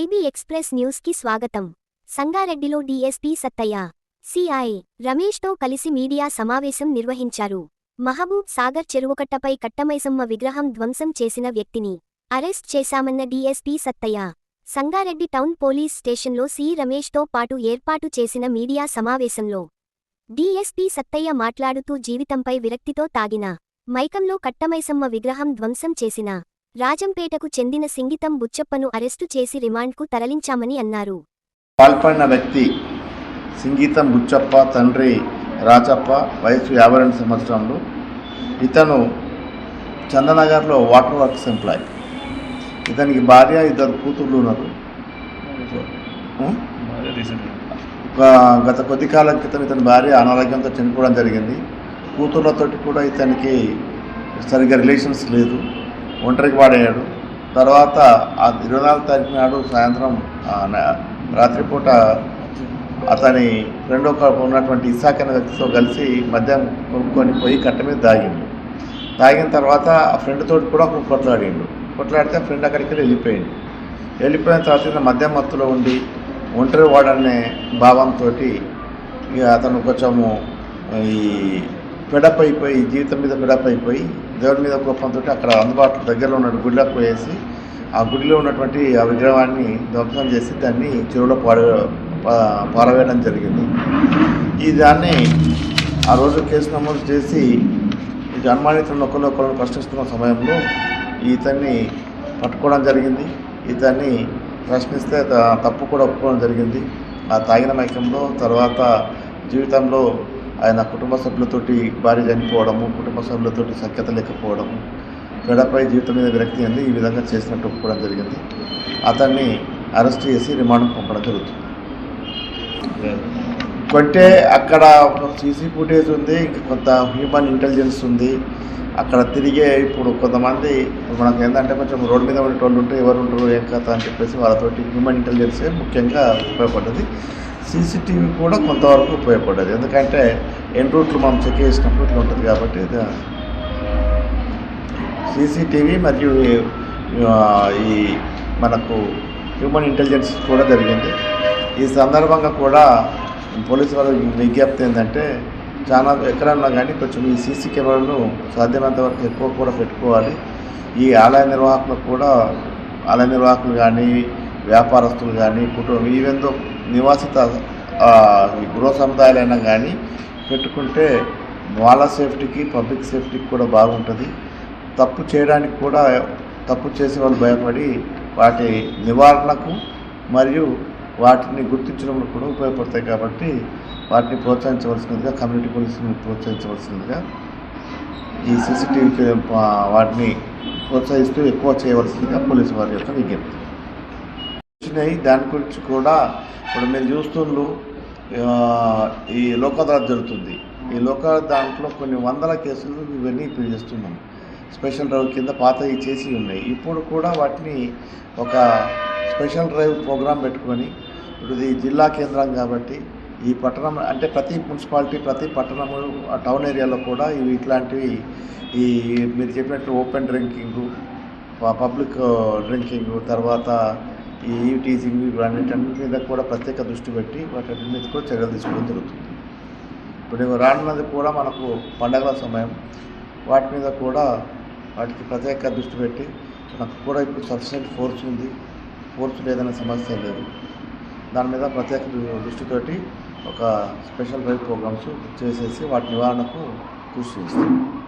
IB న్యూస్కి స్వాగతం. సంగారెడ్డిలో డీఎస్పీ సత్తయ్య సిఐ రమేష్తో కలిసి మీడియా సమావేశం నిర్వహించారు. మహబూబ్ సాగర్ చెరువుకట్టపై కట్టమైసమ్మ విగ్రహం ధ్వంసం చేసిన వ్యక్తిని arrest చేశామన్న DSP Sattaiah Sangareddy town police స్టేషన్లో సి రమేష్తో పాటు ఏర్పాటు చేసిన మీడియా సమావేశంలో డీఎస్పీ సత్తయ్య మాట్లాడుతూ జీవితంపై విరక్తితో తాగిన మైకంలో కట్టమైసమ్మ విగ్రహం ధ్వంసం చేసిన రాజంపేటకు చెందిన సింగితం బుచ్చప్పను అరెస్టు చేసి రిమాండ్కు తరలించామని అన్నారు. పాల్పడిన వ్యక్తి సింగీతం బుచ్చప్ప తండ్రి రాచప్ప వయసు యాభై రెండు సంవత్సరాలు. ఇతను చందనగర్లో వాటర్ వర్క్స్ ఎంప్లాయ్. ఇతనికి భార్య ఇద్దరు కూతుర్లు ఉన్నారు. గత కొద్ది కాలం క్రితం ఇతని భార్య అనారోగ్యంతో చనిపోవడం జరిగింది. కూతుర్లతోటి కూడా ఇతనికి సరిగ్గా రిలేషన్స్ లేదు. ఒంటరికి వాడయ్యాడు తర్వాత ఆ ఇరవై నాలుగు తారీఖు నాడు సాయంత్రం రాత్రిపూట అతని ఫ్రెండ్ ఒక ఉన్నటువంటి ఇసాక్ అనే వ్యక్తితో కలిసి మద్యం కొనుక్కొని పోయి కట్ట మీద దాగిండు. తాగిన తర్వాత ఆ ఫ్రెండ్ తోటి కూడా ఒక కొట్లాడిండు. కొట్లాడితే ఫ్రెండ్ అక్కడికి వెళ్ళి వెళ్ళిపోయిండు. వెళ్ళిపోయిన తర్వాత మద్యం మత్తులో ఉండి ఒంటరి వాడనే భావంతో ఇక అతను కొంచెము ఈ పిడప్ అయిపోయి జీవితం మీద పిడప్ అయిపోయి దేవుడి మీద కోపంతో అక్కడ అందుబాటులో దగ్గరలో ఉన్న గుడిలోకి పోయేసి ఆ గుడిలో ఉన్నటువంటి ఆ విగ్రహాన్ని ధ్వంసం చేసి దాన్ని చెరువులో పాడ పారవేయడం జరిగింది. ఈ దాన్ని ఆ రోజు కేసు నమోదు చేసి ఈ అనుమానితులను ఒకరినొకరు ప్రశ్నిస్తున్న సమయంలో ఇతన్ని పట్టుకోవడం జరిగింది. ఇతన్ని ప్రశ్నిస్తే త- తప్పు కూడా ఒప్పుకోవడం జరిగింది. ఆ తాగిన మైకంలో తర్వాత జీవితంలో ఆయన కుటుంబ సభ్యులతోటి భార్య చనిపోవడము కుటుంబ సభ్యులతోటి సఖ్యత లేకపోవడము గడపై జీవితం మీద విరక్తి అంది ఈ విధంగా చేసినట్టు ఒప్పుకోవడం జరిగింది. అతన్ని అరెస్ట్ చేసి రిమాండ్ పంపడం జరుగుతుంది. కొంటే అక్కడ సీసీ ఫుటేజ్ ఉంది ఇంకా కొంత హ్యూమన్ ఇంటెలిజెన్స్ ఉంది. అక్కడ తిరిగే ఇప్పుడు కొంతమంది మనకు ఏంటంటే కొంచెం రోడ్డు మీద ఉండేటోళ్ళు ఉంటే ఎవరు ఉండరు ఏం కథ అని చెప్పేసి వాళ్ళతోటి హ్యూమన్ ఇంటెలిజెన్సే ముఖ్యంగా ఉపయోగపడ్డది. సీసీటీవీ కూడా కొంతవరకు ఉపయోగపడ్డది ఎందుకంటే ఎన్ రూట్లు మనం చెక్ చేసినప్పుడు ఇట్లా ఉంటుంది కాబట్టి సీసీటీవీ మరియు ఈ మనకు హ్యూమన్ ఇంటెలిజెన్స్ కూడా జరిగింది. ఈ సందర్భంగా కూడా పోలీసు వాళ్ళ విజ్ఞప్తి ఏంటంటే చాలా ఎక్కడన్నా కానీ కొంచెం ఈ సీసీ కెమెరాలు సాధ్యమైనంత వరకు ఎక్కువ కూడా పెట్టుకోవాలి. ఈ ఆలయ నిర్వాహకులకు కూడా ఆలయ నిర్వాహకులు కానీ వ్యాపారస్తులు కానీ కుటుంబం ఈవెందో నివాసిత ఈ గృహ సముదాయాలైనా కానీ పెట్టుకుంటే వాళ్ళ సేఫ్టీకి పబ్లిక్ సేఫ్టీకి కూడా బాగుంటుంది. తప్పు చేయడానికి కూడా తప్పు చేసే వాళ్ళు భయపడి వాటి నివారణకు మరియు వాటిని గుర్తించడంలో కూడా ఉపయోగపడతాయి కాబట్టి వాటిని ప్రోత్సహించవలసినదిగా కమ్యూనిటీ పోలీసులను ప్రోత్సహించవలసినదిగా ఈ సీసీటీవీ వాటిని ప్రోత్సహిస్తూ ఎక్కువ చేయవలసిందిగా పోలీసు వారి యొక్క విజ్ఞప్తి. వచ్చినాయి. దాని గురించి కూడా ఇప్పుడు మీరు చూస్తుండ్రు. ఈ లోక్ జరుగుతుంది. ఈ లోక్ దాంట్లో కొన్ని వందల కేసులు ఇవన్నీ ఇప్పుడు చేస్తున్నాం. స్పెషల్ డ్రైవ్ కింద పాతవి చేసి ఉన్నాయి. ఇప్పుడు కూడా వాటిని ఒక స్పెషల్ డ్రైవ్ ప్రోగ్రాం పెట్టుకొని ఇప్పుడు ఇది జిల్లా కేంద్రం కాబట్టి ఈ పట్టణం అంటే ప్రతి మున్సిపాలిటీ ప్రతి పట్టణము ఆ టౌన్ ఏరియాలో కూడా ఇవి ఇట్లాంటివి ఈ మీరు చెప్పినట్టు ఓపెన్ డ్రింకింగ్ పబ్లిక్ డ్రింకింగ్ తర్వాత ఈ టీజింగ్ ఇవన్నిటన్నిటి మీద కూడా ప్రత్యేక దృష్టి పెట్టి వాటి మీద కూడా చర్యలు తీసుకోవడం జరుగుతుంది. ఇప్పుడు రానున్నది కూడా మనకు పండగల సమయం. వాటి మీద కూడా వాటికి ప్రత్యేక దృష్టి పెట్టి మనకు కూడా ఇప్పుడు సఫిషియెంట్ ఫోర్స్ ఉంది. ఫోర్స్ లేదనే సమస్య లేదు. దాని మీద ప్రత్యేక దృష్టితోటి ఒక స్పెషల్ రైల్ ప్రోగ్రామ్స్ చేసేసి వాటి నివారణకు కృషి చేస్తాం.